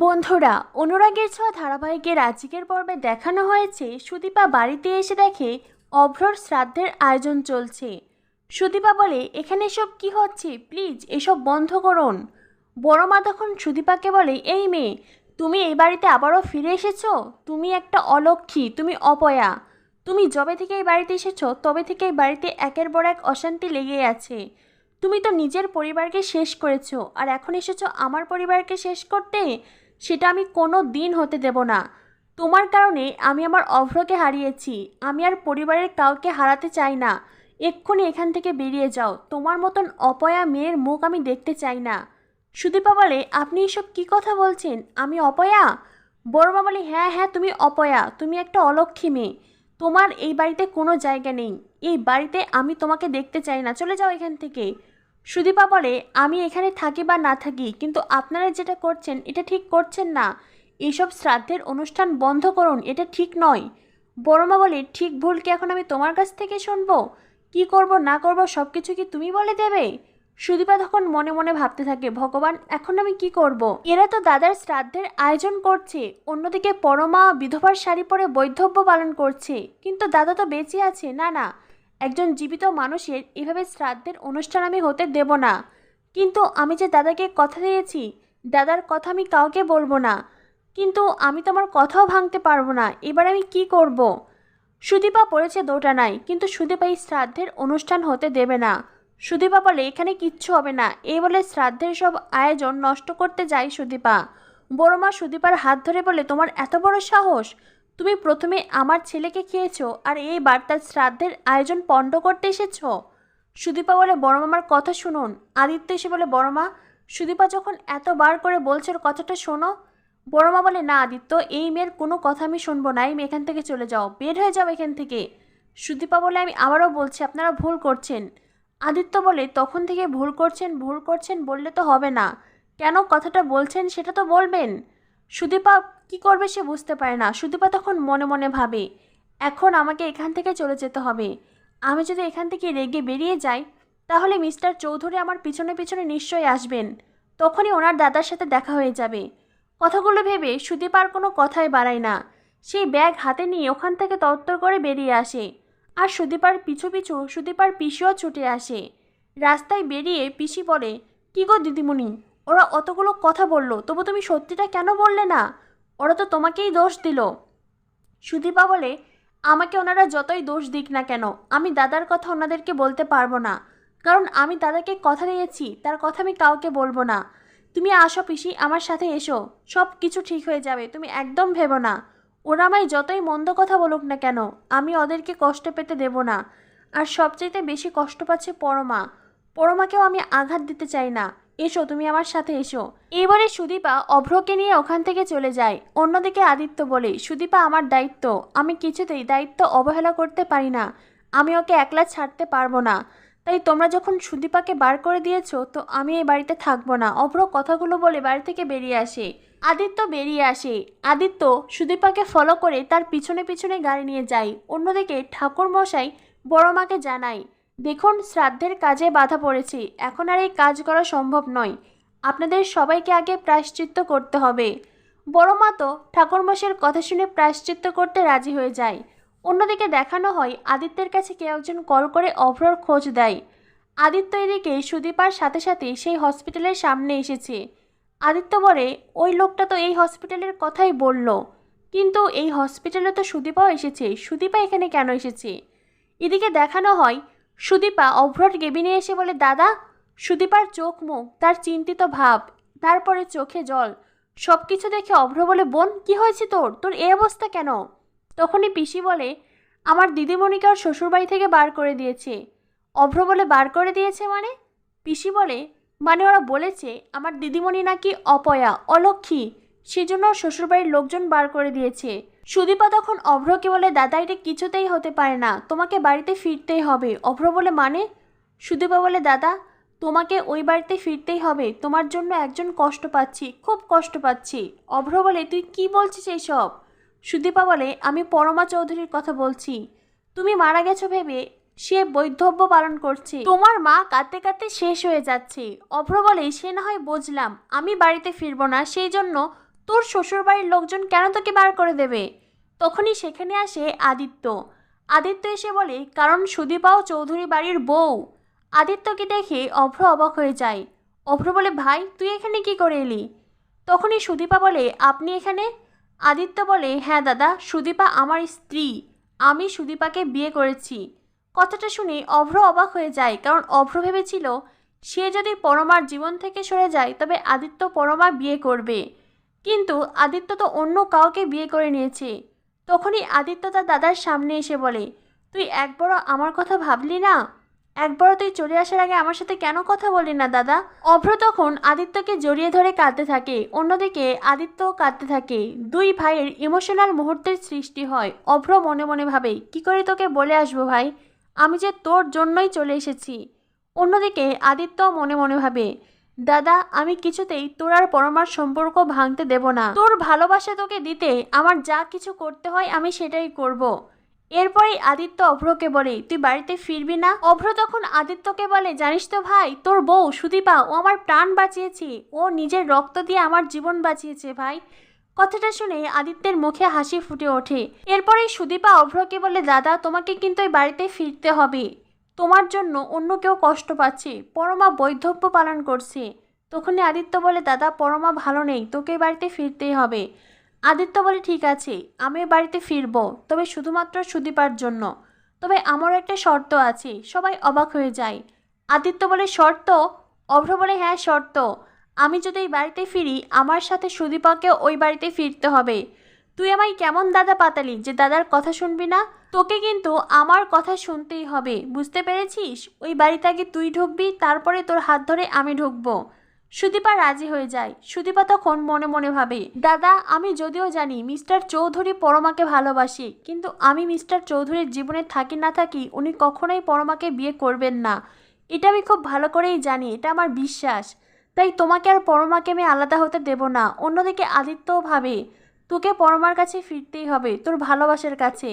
বন্ধুরা, অনুরাগের ছোঁয়া ধারাবাহিকের আজকের পর্বে দেখানো হয়েছে সুদীপা বাড়িতে এসে দেখে অভ্রর শ্রাদ্ধের আয়োজন চলছে। সুদীপা বলে, এখানে এসব কি হচ্ছে? প্লিজ, এসব বন্ধ করুন। বড় মা তখন সুদীপাকে বলে, এই মেয়ে, তুমি এই বাড়িতে আবারও ফিরে এসেছ? তুমি একটা অলক্ষী, তুমি অপয়া। তুমি যবে থেকে এই বাড়িতে এসেছ, তবে থেকে এই বাড়িতে একের পর এক অশান্তি লেগেই আছে। তুমি তো নিজের পরিবারকে শেষ করেছ, আর এখন এসেছ আমার পরিবারকে শেষ করতে? সেটা আমি কোনো দিন হতে দেব না। তোমার কারণে আমি আমার অভ্রকে হারিয়েছি। আমি আর পরিবারের কাউকে হারাতে চাই না। এক্ষুনি এখান থেকে বেরিয়ে যাও। তোমার মতন অপয়া মেয়ের মুখ আমি দেখতে চাই না। সুদীপা বলে, আপনি এসব কি কথা বলছেন? আমি অপয়া? বড়মা বলে হ্যাঁ হ্যাঁ তুমি অপয়া। তুমি একটা অলক্ষী মেয়ে। তোমার এই বাড়িতে কোনো জায়গা নেই। এই বাড়িতে আমি তোমাকে দেখতে চাই না। চলে যাও এখান থেকে। সুদীপা বলে, আমি এখানে থাকি বা না থাকি, কিন্তু আপনারা যেটা করছেন, এটা ঠিক করছেন না। এইসব শ্রাদ্ধের অনুষ্ঠান বন্ধ করুন, এটা ঠিক নয়। বড়মা বলে, ঠিক ভুল কি এখন আমি তোমার কাছ থেকে শুনব? কি করব, না করব সব কিছু কি তুমি বলে দেবে? সুদীপা তখন মনে মনে ভাবতে থাকে, ভগবান, এখন আমি কি করব। এরা তো দাদার শ্রাদ্ধের আয়োজন করছে, অন্যদিকে পরমা বিধবার শাড়ি পরে বৈধব্য পালন করছে, কিন্তু দাদা তো বেঁচে আছে, না না। একজন জীবিত মানুষের এভাবে শ্রাদ্ধের অনুষ্ঠান আমি হতে দেব না। কিন্তু আমি যে দাদাকে কথা দিয়েছি, দাদার কথা আমি কাউকে বলব না। কিন্তু আমি তো আমার কথাও ভাঙতে পারব না, এবার আমি কি করব। সুদীপা পড়েছে দোটানায় কিন্তু সুদীপা এই শ্রাদ্ধের অনুষ্ঠান হতে দেবে না। সুদীপা বলে, এখানে কিচ্ছু হবে না। এই বলে শ্রাদ্ধের সব আয়োজন নষ্ট করতে যায় সুদীপা। বড়মা সুদীপার হাত ধরে বলে, তোমার এত বড় সাহস? তুমি প্রথমে আমার ছেলেকে খেয়েছো আর এই বার্তার শ্রাদ্ধের আয়োজন পণ্ড করতে এসেছ? সুদীপা বলে, বড় মামার কথা শুনুন। আদিত্য এসে বলে, বড় মা, সুদীপা যখন এতবার করে বলছে কথাটা শোনো। বড় মা বলে, না আদিত্য, এই মেয়ের কোনো কথা আমি শুনব না। মেয়ে এখান থেকে চলে যাও। বের হয়ে যাও এখান থেকে। সুদীপা বলে, আমি আবারও বলছি, আপনারা ভুল করছেন। আদিত্য বলে, তখন থেকে ভুল করছেন ভুল করছেন বললে তো হবে না। কেন কথাটা বলছেন সেটা তো বলবেন। সুদীপা কি করবে সে বুঝতে পারে না। সুদীপা তখন মনে মনে ভাবে, এখন আমাকে এখান থেকে চলে যেতে হবে। আমি যদি এখান থেকে রেগে বেরিয়ে যাই, তাহলে মিস্টার চৌধুরী আমার পিছনে পিছনে নিশ্চয়ই আসবেন। তখনই ওনার দাদার সাথে দেখা হয়ে যাবে। কথাগুলো ভেবে সুদীপার কোনো কথাই বাড়ায় না। সেই ব্যাগ হাতে নিয়ে ওখান থেকে তত্তর করে বেরিয়ে আসে। আর সুদীপার পিছু পিছু সুদীপার পিসিও ছুটে আসে। রাস্তায় বেরিয়ে পিসি বলে, কী গো দিদিমণি? ওরা অতগুলো কথা বলল, তবু তুমি সত্যিটা কেন বললে না? ওরা তো তোমাকেই দোষ দিল। সুদীপা বলে, আমাকে ওনারা যতই দোষ দিক না কেন, আমি দাদার কথা ওনাদেরকে বলতে পারব না। কারণ আমি দাদাকে কথা দিয়েছি, তার কথা আমি কাউকে বলব না। তুমি আসো পিসি, আমার সাথে এসো, সব কিছু ঠিক হয়ে যাবে, তুমি একদম ভেবো না। ওরা আমায় যতই মন্দ কথা বলুক না কেন, আমি ওদেরকে কষ্ট পেতে দেব না। আর সবচাইতে বেশি কষ্ট পাচ্ছে পরমা। পরমাকেও আমি আঘাত দিতে চাই না। এসো, তুমি আমার সাথে এসো। এবারে সুদীপা অভ্রকে নিয়ে ওখান থেকে চলে যায়। অন্যদিকে আদিত্য বলে, সুদীপা আমার দায়িত্ব। আমি কিছুতেই দায়িত্ব অবহেলা করতে পারি না। আমি ওকে একলা ছাড়তে পারব না। তাই তোমরা যখন সুদীপাকে বার করে দিয়েছ, তো আমি এই বাড়িতে থাকব না। অভ্র কথাগুলো বলে বাড়ি থেকে বেরিয়ে আসে। আদিত্য বেরিয়ে আসে। আদিত্য সুদীপাকে ফলো করে তার পিছনে পিছনে গাড়ি নিয়ে যায়। অন্যদিকে ঠাকুর মশাই বড় মাকে জানায় দেখুন, শ্রাদ্ধের কাজে বাধা পড়েছি। এখন আর এই কাজ করা সম্ভব নয়। আপনাদের সবাইকে আগে প্রায়শ্চিত্ত করতে হবে। বড় মা তো ঠাকুরমশাইয়ের কথা শুনে প্রায়শ্চিত্ত করতে রাজি হয়ে যায়। অন্যদিকে দেখানো হয়, আদিত্যের কাছে কেউ একজন কল করে অভ্রর খোঁজ দেয়। আদিত্য এদিকে সুদীপার সাথে সাথে সেই হসপিটালের সামনে এসেছে। আদিত্য বলে, ওই লোকটা তো এই হসপিটালের কথাই বলল। কিন্তু এই হসপিটালে তো সুদীপাও এসেছে। সুদীপা এখানে কেন এসেছে? এদিকে দেখানো হয় সুদীপা অভ্রর কেবিনে এসে বলে, দাদা, সুদীপার চোখ মুখ, তার চিন্তিত ভাব, তারপরে চোখে জল। সব কিছু দেখে অভ্র বলে, বোন, কি হয়েছে তোর? তোর এ অবস্থা কেন? তখনই পিসি বলে, আমার দিদিমণিকে ওর শ্বশুরবাড়ি থেকে বার করে দিয়েছে। অভ্র বলে, বার করে দিয়েছে মানে? পিসি বলে মানে ওরা বলেছে আমার দিদিমণি নাকি অপয়া, অলক্ষী। সেজন্য শ্বশুরবাড়ির লোকজন বার করে দিয়েছে। সুদীপা তখন অভ্রকে বলে দাদা, এটা কিছুতেই হতে পারে না। তোমাকে বাড়িতে ফিরতেই হবে। অভ্র বলে মানে? সুদীপা বলে, দাদা, তোমাকে ওই বাড়িতে ফিরতেই হবে। তোমার জন্য একজন কষ্ট পাচ্ছি, খুব কষ্ট পাচ্ছি। অভ্র বলে, তুই কি বলছিস এইসব? সুদীপা বলে, আমি পরমা চৌধুরীর কথা বলছি। তুমি মারা গেছো ভেবে সে বৈধব্য পালন করছে। তোমার মা কাঁদতে কাঁদতে শেষ হয়ে যাচ্ছে। অভ্র বলে, সে না হয় বুঝলাম। আমি বাড়িতে ফিরবো না। সেই জন্য তোর শ্বশুরবাড়ির লোকজন কেন তোকে বার করে দেবে? তখনই সেখানে আসে আদিত্য। আদিত্য এসে বলে, কারণ সুদীপাও চৌধুরী বাড়ির বউ। আদিত্যকে দেখে অভ্র অবাক হয়ে যায়। অভ্র বলে, ভাই, তুই এখানে কি করে এলি? তখনই সুদীপা বলে, আপনি এখানে? আদিত্য বলে হ্যাঁ দাদা, সুদীপা আমার স্ত্রী। আমি সুদীপাকে বিয়ে করেছি। কথাটা শুনে অভ্র অবাক হয়ে যায়, কারণ অভ্র ভেবেছিল, সে যদি পরমার জীবন থেকে সরে যায়, তবে আদিত্য পরমা বিয়ে করবে। কিন্তু আদিত্য তো অন্য কাউকে বিয়ে করে নিয়েছে। তখনই আদিত্য তার দাদার সামনে এসে বলে, তুই একবারও আমার কথা ভাবলি না? একবারও তুই চলে আসার আগে আমার সাথে কেন কথা বলি না, দাদা? অভ্র তখন আদিত্যকে জড়িয়ে ধরে কাঁদতে থাকে। অন্যদিকে আদিত্য কাঁদতে থাকে। দুই ভাইয়ের ইমোশনাল মুহূর্তের সৃষ্টি হয়। অভ্র মনে মনে ভাবে, কি করে তোকে বলে আসব ভাই? আমি যে তোর জন্যই চলে এসেছি। অন্যদিকে আদিত্য মনে মনে ভাবে দাদা, আমি কিছুতেই তোর আর পরমার সম্পর্ক ভাঙতে দেব না। তোর ভালোবাসা তোকে দিতে আমার যা কিছু করতে হয় আমি সেটাই করব। এরপরেই আদিত্য অভ্রকে বলে, তুই বাড়িতে ফিরবি না? অভ্র তখন আদিত্যকে বলে, জানিস তো ভাই, তোর বউ সুদীপা, ও আমার প্রাণ বাঁচিয়েছে। ও নিজের রক্ত দিয়ে আমার জীবন বাঁচিয়েছে ভাই। কথাটা শুনে আদিত্যের মুখে হাসি ফুটে ওঠে। এরপরেই সুদীপা অভ্রকে বলে, দাদা, তোমাকে কিন্তু এই বাড়িতে ফিরতে হবে। তোমার জন্য অন্য কেউ কষ্ট পাচ্ছে, পরমা বৈধব্য পালন করছে। তখনই আদিত্য বলে, দাদা, পরমা ভালো নেই, তোকে বাড়িতে ফিরতেই হবে। আদিত্য বলে, ঠিক আছে, আমি বাড়িতে ফিরব, তবে শুধুমাত্র সুদীপার জন্য। তবে আমারও একটা শর্ত আছে, সবাই অবাক হয়ে যায়। আদিত্য বলে, শর্ত? অভ্র বলে হ্যাঁ শর্ত। আমি যদি এই বাড়িতে ফিরি, আমার সাথে সুদীপাকে ওই বাড়িতে ফিরতে হবে। তুই আমায় কেমন দাদা পাতালি যে দাদার কথা শুনবি না? তোকে কিন্তু আমার কথা শুনতেই হবে, বুঝতে পেরেছিস? ওই বাড়িতে আগে তুই ঢুকবি, তারপরে তোর হাত ধরে আমি ঢুকবো। সুদীপা রাজি হয়ে যায়। সুদীপা তখন মনে মনে ভাবে, দাদা, আমি যদিও জানি মিস্টার চৌধুরী পরমাকে ভালোবাসে, কিন্তু আমি মিস্টার চৌধুরীর জীবনে থাকি না থাকি উনি কখনোই পরমাকে বিয়ে করবেন না। এটা আমি খুব ভালো করেই জানি, এটা আমার বিশ্বাস। তাই তোমাকে আর পরমাকে আমি আলাদা হতে দেব না। অন্যদিকে আদিত্যও ভাবে তোকে পরমার কাছে ফিরতেই হবে, তোর ভালোবাসার কাছে।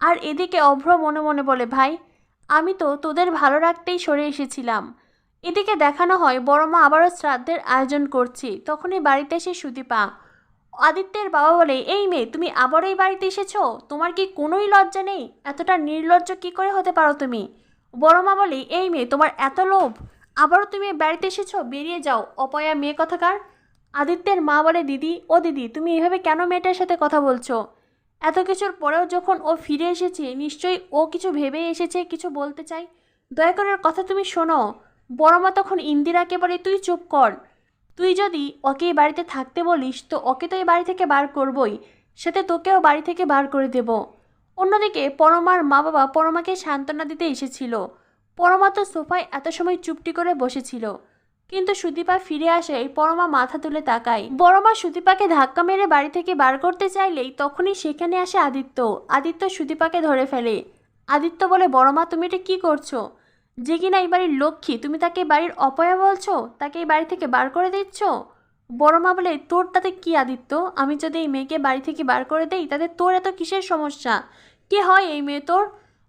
আর এদিকে অভ্র মনে মনে বলে, ভাই, আমি তো তোদের ভালো রাখতেই সরে এসেছিলাম। এদিকে দেখানো হয় বড় মা আবারও শ্রাদ্ধের আয়োজন করছে। তখনই বাড়িতে এসে সুদীপা, আদিত্যের বাবা বলে, এই মেয়ে, তুমি আবারও এই বাড়িতে এসেছ? তোমার কি কোনোই লজ্জা নেই? এতটা নির্লজ্জ কি করে হতে পারো তুমি? বড় মা বলে, এই মেয়ে, তোমার এত লোভ। আবারও তুমি বাড়িতে এসেছ? বেরিয়ে যাও। অপয়া মেয়ে কথাকার আদিত্যের মা বলে, দিদি, ও দিদি, তুমি এভাবে কেন মেয়েটার সাথে কথা বলছো? এত কিছুর পরেও যখন ও ফিরে এসেছে, নিশ্চয়ই ও কিছু ভেবে এসেছে, কিছু বলতে চাই। দয়া করে কথা তুমি শোনো। বড় মা তখন ইন্দিরাকে বলে, তুই চুপ কর। তুই যদি ওকে এই বাড়িতে থাকতে বলিস, তো ওকে তো এই বাড়ি থেকে বার করবই। সাথে তোকেও বাড়ি থেকে বার করে দেব। অন্যদিকে পরমার মা বাবা পরমাকে সান্ত্বনা দিতে এসেছিল। পরমা তো সোফায় এত সময় চুপটি করে বসেছিল। কিন্তু সুদীপা ফিরে আসে এই পরমা মাথা তুলে তাকায়। বড়মা সুদীপাকে ধাক্কা মেরে বাড়ি থেকে বার করতে চাইলেই তখনই সেখানে আসে আদিত্য। আদিত্য সুদীপাকে ধরে ফেলে। আদিত্য বলে, বড়মা, তুমি এটা কি করছ? যে কিনা এই বাড়ির লক্ষ্মী, তুমি তাকে বাড়ির অপয়া বলছো? তাকে এই বাড়ি থেকে বার করে দিচ্ছ? বড়মা বলে, তোর তাতে কি আদিত্য? আমি যদি এই মেয়েকে বাড়ি থেকে বার করে দেই, তাতে তোর এত কিসের সমস্যা? কে হয় এই মেয়ে তোর?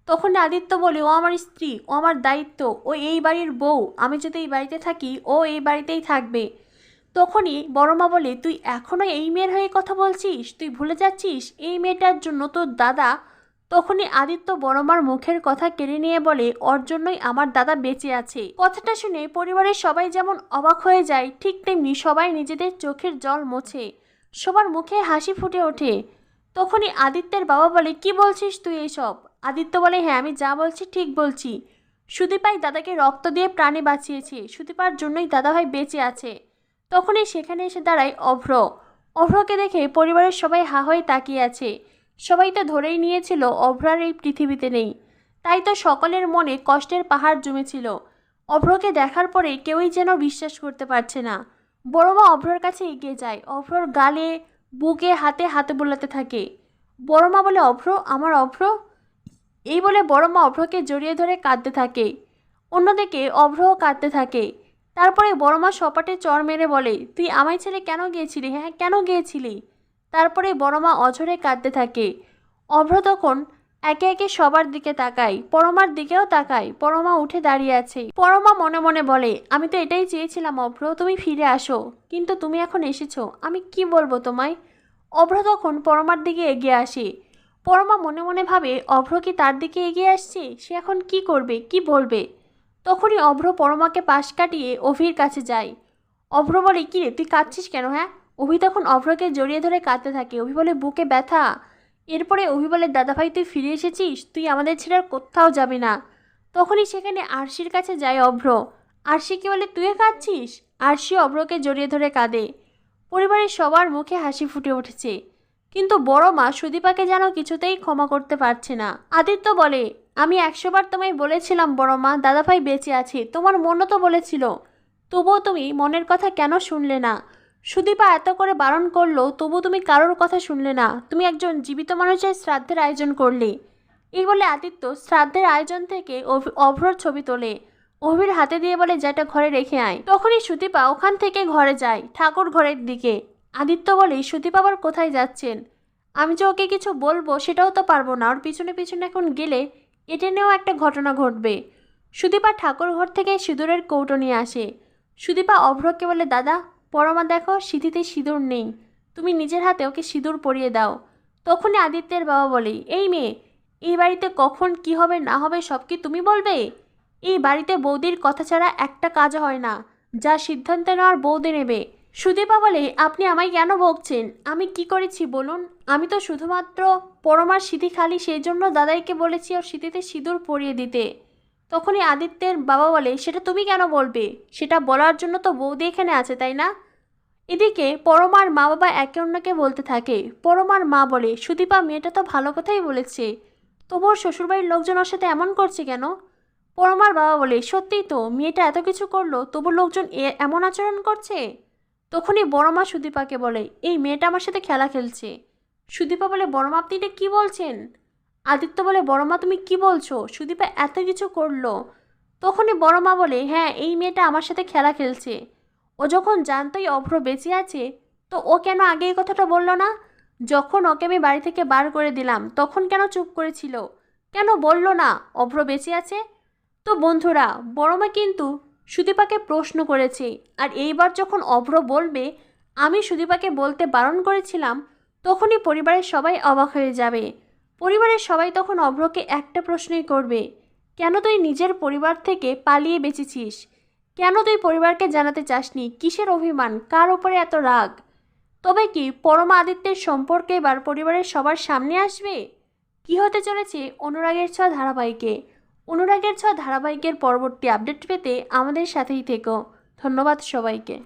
তখন আদিত্য বলে, ও আমার স্ত্রী, ও আমার দায়িত্ব, ও এই বাড়ির বউ, আমি যদি এই বাড়িতে থাকি, ও এই বাড়িতেই থাকবে। তখনই বড় মা বলে, তুই এখনও এই মেয়ের হয়ে কথা বলছিস? তুই ভুলে যাচ্ছিস? এই মেয়েটার জন্য তোর দাদা? তখনই আদিত্য বড়মার মুখের কথা কেড়ে নিয়ে বলে, ওর জন্যই আমার দাদা বেঁচে আছে। কথাটা শুনে পরিবারের সবাই যেমন অবাক হয়ে যায়, ঠিক তেমনি সবাই নিজেদের চোখের জল মোছে। সবার মুখে হাসি ফুটে ওঠে। তখনই আদিত্যের বাবা বলে, কি বলছিস তুই এইসব আদিত্য বলে হ্যাঁ আমি যা বলছি ঠিক বলছি। সুদীপাই দাদাকে রক্ত দিয়ে প্রাণে বাঁচিয়েছে। সুদীপার জন্যই দাদাভাই বেঁচে আছে। তখনই সেখানে এসে দাঁড়ায় অভ্র। অভ্রকে দেখে পরিবারের সবাই হা হয়ে তাকিয়ে আছে। সবাই তো ধরেই নিয়েছিল অভ্রার এই পৃথিবীতে নেই। তাই তো সকলের মনে কষ্টের পাহাড় জমেছিল। অভ্রকে দেখার পরে কেউই যেন বিশ্বাস করতে পারছে না। বড় মা অভ্রর কাছে এগিয়ে যায়। অভ্রর গালে বুকে হাতে হাতে বোলাতে থাকে। বড়মা বলে, অভ্র, আমার অভ্র? এই বলে বড়মা অভ্রকে জড়িয়ে ধরে কাঁদতে থাকে। অন্যদিকে অভ্রও কাঁদতে থাকে। তারপরে বড় মা সপাটে চর মেরে বলে, তুই আমায় ছেড়ে কেন গিয়েছিলি হ্যাঁ? কেন গিয়েছিলি? তারপরে বড় মা অঝরে কাঁদতে থাকে। অভ্র তখন একে একে সবার দিকে তাকাই, পরমার দিকেও তাকাই, পরমা উঠে দাঁড়িয়ে আছে। পরমা মনে মনে বলে, আমি তো এটাই চেয়েছিলাম, অভ্র, তুমি ফিরে আসো। কিন্তু তুমি এখন এসেছ, আমি কি বলব তোমায়? অভ্র তখন পরমার দিকে এগিয়ে আসে। পরমা মনে মনে ভাবে, অভ্র কি তার দিকে এগিয়ে আসছে? সে এখন কি করবে, কি বলবে? তখনই অভ্র পরমাকে পাশ কাটিয়ে অভির কাছে যায়। অভ্র বলে, কি রে, তুই কাঁদছিস কেন হ্যাঁ? অভি তখন অভ্রকে জড়িয়ে ধরে কাঁদতে থাকে। অভি বলে, বুকে ব্যথা? এরপরে অভি বলে, দাদাভাই, তুই ফিরে এসেছিস? তুই আমাদের ছেড়ে আর কোথাও যাবি না। তখনই সেখানে আরশির কাছে যায় অভ্র। আরশিকে বলে, তুইও কাঁদছিস? আরশি অভ্রকে জড়িয়ে ধরে কাঁদে। পরিবারের সবার মুখে হাসি ফুটে উঠেছে। কিন্তু বড় মা সুদীপাকে যেন কিছুতেই ক্ষমা করতে পারছে না। আদিত্য বলে, আমি একশোবার তোমায় বলেছিলাম, বড় মা, দাদাভাই বেঁচে আছে। তোমার মনও তো বলেছিল। তবুও তুমি মনের কথা কেন শুনলে না? সুদীপা এত করে বারণ করল তবু তুমি কারোর কথা শুনলে না। তুমি একজন জীবিত মানুষের শ্রাদ্ধের আয়োজন করলে। এই বলে আদিত্য শ্রাদ্ধের আয়োজন থেকে অভি- অভ্রর ছবি তোলে। অভির হাতে দিয়ে বলে যেটা ঘরে রেখে আয়। তখনই সুদীপা ওখান থেকে ঘরে যায়, ঠাকুর ঘরের দিকে। আদিত্য বলে, সুদীপা আবার কোথায় যাচ্ছেন? আমি যে ওকে কিছু বলব, সেটাও তো পারব না। ওর পিছনে পিছনে এখন গেলে এটা নিয়েও একটা ঘটনা ঘটবে। সুদীপা ঠাকুর ঘর থেকে সিঁদুরের কৌটো নিয়ে আসে। সুদীপা অভ্রকে বলে, দাদা পরমা দেখো, সিঁথিতে সিঁদুর নেই। তুমি নিজের হাতে ওকে সিঁদুর পরিয়ে দাও। তখনই আদিত্যের বাবা বলে, এই মেয়ে এই বাড়িতে কখন কি হবে, না হবে, সব কি তুমি বলবে? এই বাড়িতে বৌদির কথা ছাড়া একটা কাজ হয় না। যা সিদ্ধান্ত নেওয়ার বৌদি নেবে। সুদীপা বলে, আপনি আমায় কেন বকছেন আমি কি করেছি বলুন? আমি তো শুধুমাত্র পরমার সিঁথি খালি, সেই জন্য দাদাইকে বলেছি ওর সিঁথিতে সিঁদুর পরিয়ে দিতে। তখনই আদিত্যের বাবা বলে, সেটা তুমি কেন বলবে? সেটা বলার জন্য তো বৌদি এখানে আছে, তাই না? এদিকে পরমার মা বাবা একে অন্যকে বলতে থাকে। পরমার মা বলে, সুদীপা, মেয়েটা তো ভালো কথাই বলেছে। তবু ওর শ্বশুরবাড়ির লোকজন ওর সাথে এমন করছে কেন? পরমার বাবা বলে, সত্যিই তো, মেয়েটা এত কিছু করল তবু লোকজন এমন আচরণ করছে? তখনই বড়মা সুদীপাকে বলে, এই মেয়েটা আমার সাথে খেলা খেলছে। সুদীপা বলে বড়মা আপনি এটা কী বলছেন? আদিত্য বলে বড়মা তুমি কি বলছো? সুদীপা এত কিছু করল। তখনই বড়মা বলে হ্যাঁ এই মেয়েটা আমার সাথে খেলা খেলছে। ও যখন জানতোই অভ্র বেঁচে আছে, তো ও কেন আগে এই কথাটা বলল না? যখন ওকে আমি বাড়ি থেকে বার করে দিলাম, তখন কেন চুপ করেছিল? কেন বলল না, অভ্র বেঁচে আছে? তো বন্ধুরা বড়মা কিন্তু সুদীপাকে প্রশ্ন করেছে, আর এইবার যখন অভ্র বলবে, আমি সুদীপাকে বলতে বারণ করেছিলাম, তখনই পরিবারের সবাই অবাক হয়ে যাবে। পরিবারের সবাই তখন অভ্রকে একটা প্রশ্নই করবে, কেন তুই নিজের পরিবার থেকে পালিয়ে বেঁচেছিস? কেন তুই পরিবারকে জানাতে চাসনি? কিসের অভিমান? কার ওপরে এত রাগ? তবে কি পরমা আদিত্যের সম্পর্কে এবার পরিবারের সবার সামনে আসবে? কি হতে চলেছে অনুরাগের ছোঁয়া ধারাবাহিকে? অনুরাগের ছোঁয়া ধারাবাহিকের পরবর্তী আপডেট পেতে আমাদের সাথেই থেকো। ধন্যবাদ সবাইকে।